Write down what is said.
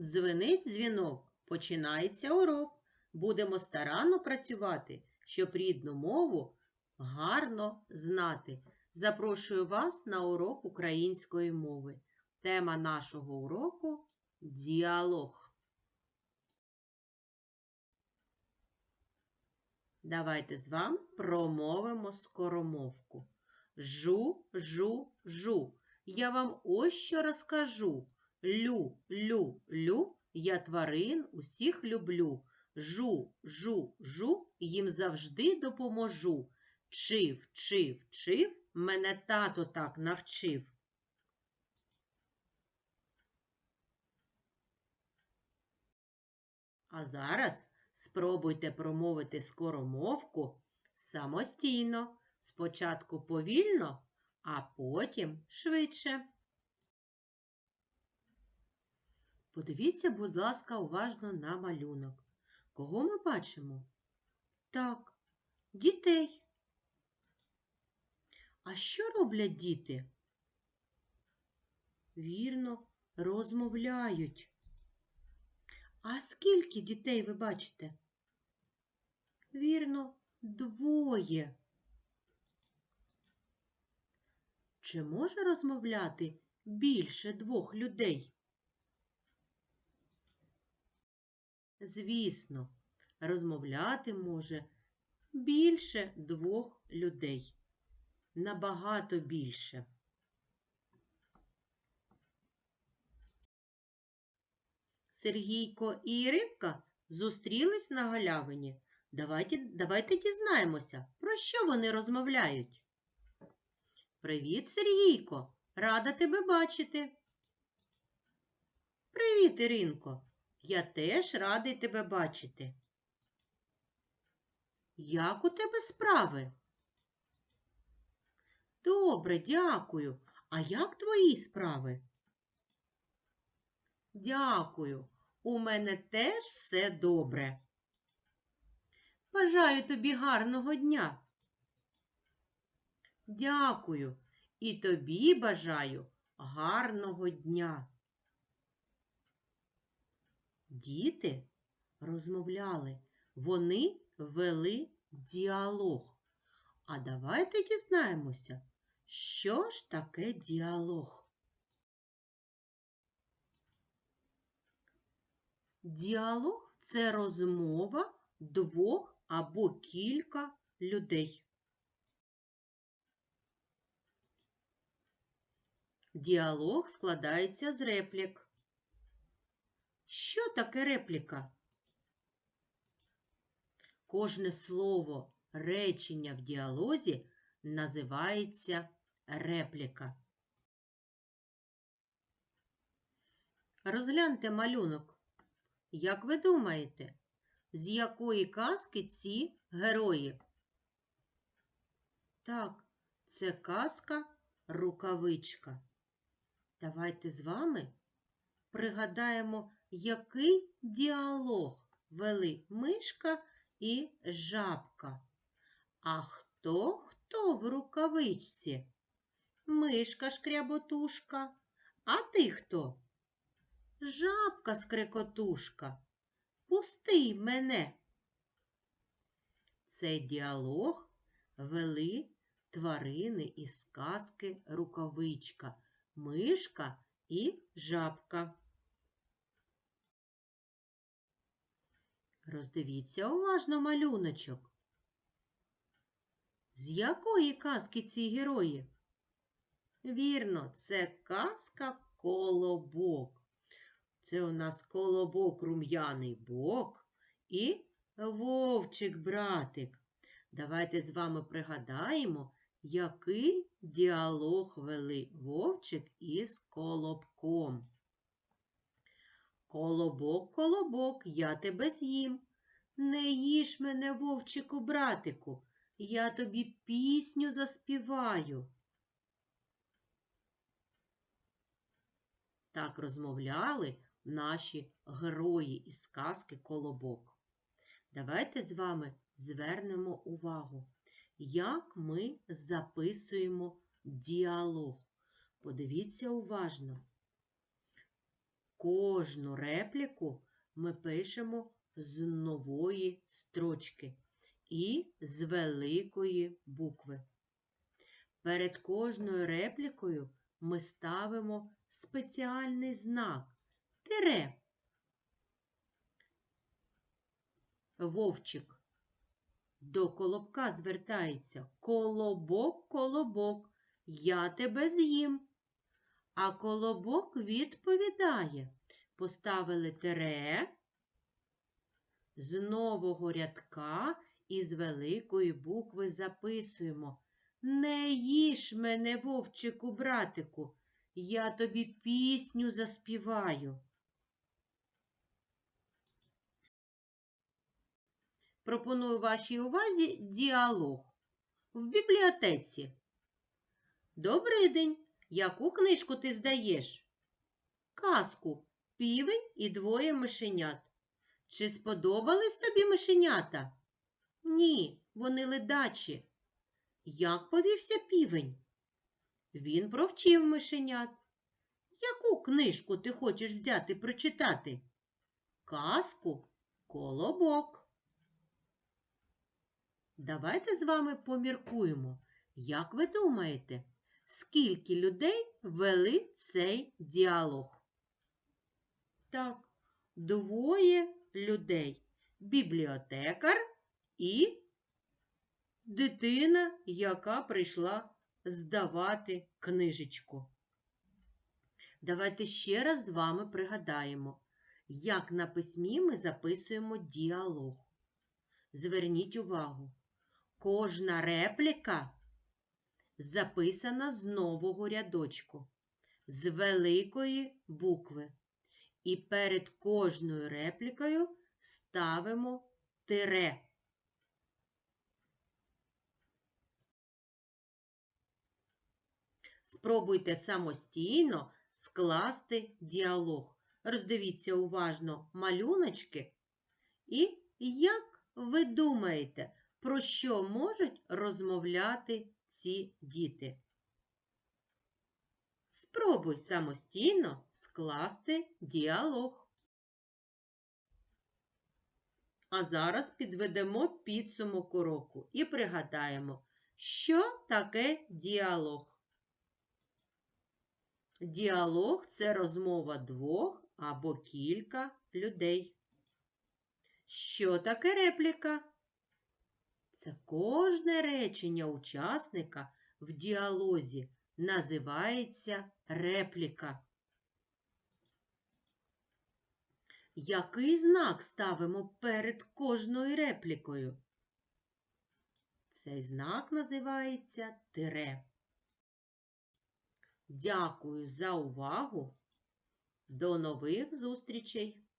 Дзвенить дзвінок, починається урок. Будемо старанно працювати, щоб рідну мову гарно знати. Запрошую вас на урок української мови. Тема нашого уроку діалог. Давайте з вами промовимо скоромовку. Жу, жу, жу. Я вам ось що розкажу. Лю, лю, лю, я тварин усіх люблю. Жу, жу, жу, їм завжди допоможу. Чив, чив, чив, мене тато так навчив. А зараз спробуйте промовити скоромовку самостійно. Спочатку повільно, а потім швидше. Подивіться, будь ласка, уважно на малюнок. Кого ми бачимо? Так, дітей. А що роблять діти? Вірно, розмовляють. А скільки дітей ви бачите? Вірно, двоє. Чи може розмовляти більше двох людей? Звісно, розмовляти може більше двох людей. Набагато більше. Сергійко і Іринка зустрілись на галявині. Давайте, давайте дізнаємося, про що вони розмовляють. Привіт, Сергійко! Рада тебе бачити. Привіт, Іринко. Я теж радий тебе бачити. Як у тебе справи? Добре, дякую. А як твої справи? Дякую. У мене теж все добре. Бажаю тобі гарного дня. Дякую. І тобі бажаю гарного дня. Діти розмовляли, вони вели діалог. А давайте дізнаємося, що ж таке діалог. Діалог це розмова двох або кілька людей. Діалог складається з реплік. Що таке репліка? Кожне слово речення в діалозі називається репліка. Розгляньте малюнок. Як ви думаєте, з якої казки ці герої? Так, це казка рукавичка. Давайте з вами пригадаємо, який діалог вели мишка і жабка. А хто хто в рукавичці? Мишка шкряботушка. А ти хто? Жабка скрекотушка. Пусти мене. Цей діалог вели тварини із казки рукавичка, мишка і жабка. Роздивіться уважно малюночок. З якої казки ці герої? Вірно, це казка колобок. Це у нас колобок рум'яний бок і вовчик братик. Давайте з вами пригадаємо, який діалог вели вовчик із колобком. Колобок, колобок, я тебе з'їм. Не їж мене, вовчику, братику, я тобі пісню заспіваю. Так розмовляли наші герої із сказки Колобок. Давайте з вами звернемо увагу, як ми записуємо діалог. Подивіться уважно. Кожну репліку ми пишемо з нової строчки і з великої букви. Перед кожною реплікою ми ставимо спеціальний знак тире. Вовчик до колобка звертається Колобок, колобок, я тебе з'їм. А колобок відповідає поставили тире з нового рядка і з великої букви записуємо Не їж мене, вовчику, братику, я тобі пісню заспіваю. Пропоную вашій увазі діалог в бібліотеці. Добрий день! Яку книжку ти здаєш? Казку Півень і двоє мишенят. Чи сподобались тобі мишенята? Ні, вони ледачі. Як повівся півень? Він провчив мишенят. Яку книжку ти хочеш взяти прочитати? Казку Колобок. Давайте з вами поміркуємо. Як ви думаєте, скільки людей вели цей діалог? Так, двоє людей. Бібліотекар і дитина, яка прийшла здавати книжечку. Давайте ще раз з вами пригадаємо, як на письмі ми записуємо діалог. Зверніть увагу, кожна репліка записана з нового рядочку, з великої букви. І перед кожною реплікою ставимо тире. Спробуйте самостійно скласти діалог. Роздивіться уважно малюночки. І як ви думаєте, про що можуть розмовляти ці діти? Спробуй самостійно скласти діалог. А зараз підведемо підсумок уроку і пригадаємо, що таке діалог. Діалог це розмова двох або кілька людей. Що таке репліка? Це кожне речення учасника в діалозі називається репліка. Який знак ставимо перед кожною реплікою? Цей знак називається тире. Дякую за увагу. До нових зустрічей!